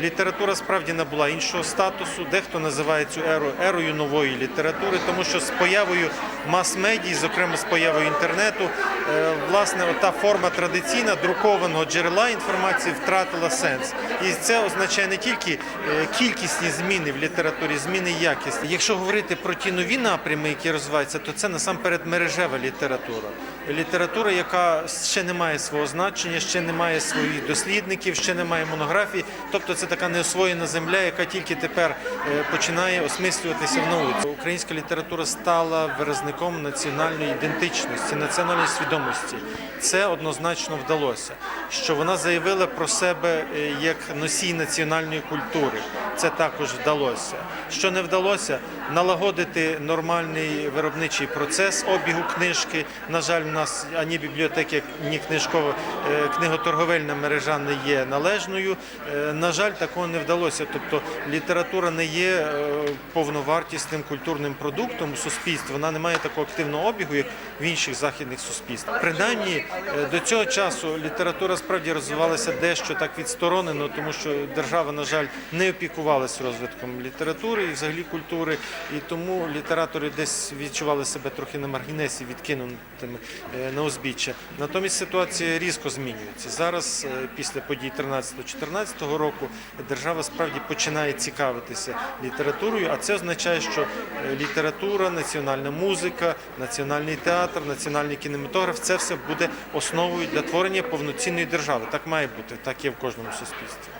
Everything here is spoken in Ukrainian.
Література справді набула іншого статусу. Дехто називає цю еру ерою нової літератури, тому що з появою мас-медій, зокрема з появою інтернету, е, власне, та форма традиційна друкованого джерела інформації втратила сенс. І це означає не тільки е, кількісні зміни в літературі, зміни якісні. Якщо говорити про ті нові напрями, які розвиваються, то це насамперед мережева література. Література, яка ще не має свого значення, ще не має своїх дослідників, ще не має монографій. Тобто це така неосвоєна земля, яка тільки тепер е, починає осмислюватися в науці. Українська література стала виразником національної ідентичності, національної свідомості. Це однозначно вдалося. Що вона заявила про себе е, як носій національної культури. Це також вдалося. Що не вдалося, налагодити нормальний виробничий процес обігу книжки. На жаль, нас ані бібліотеки, ні книжкова е, книготорговельна мережа не є належною. Е, На жаль, такого не вдалося. Тобто література не є е, повновартісним культурним продуктом у суспільстві. Вона не має такого активного обігу, як в інших західних суспільств. Принаймні до цього часу література справді розвивалася дещо так відсторонено, тому що держава, на жаль, не опікувалася розвитком літератури і взагалі культури, і тому літератори десь відчували себе трохи на маргінесі, відкинутими на узбіччя. Натомість ситуація різко змінюється. Зараз, е, після подій 13-14 року, держава справді починає цікавитися літературою, а це означає, що е, література, національна музика, національний театр, національний кінематограф це все буде основою для творення повноцінної держави. Так має бути, так є в кожному суспільстві.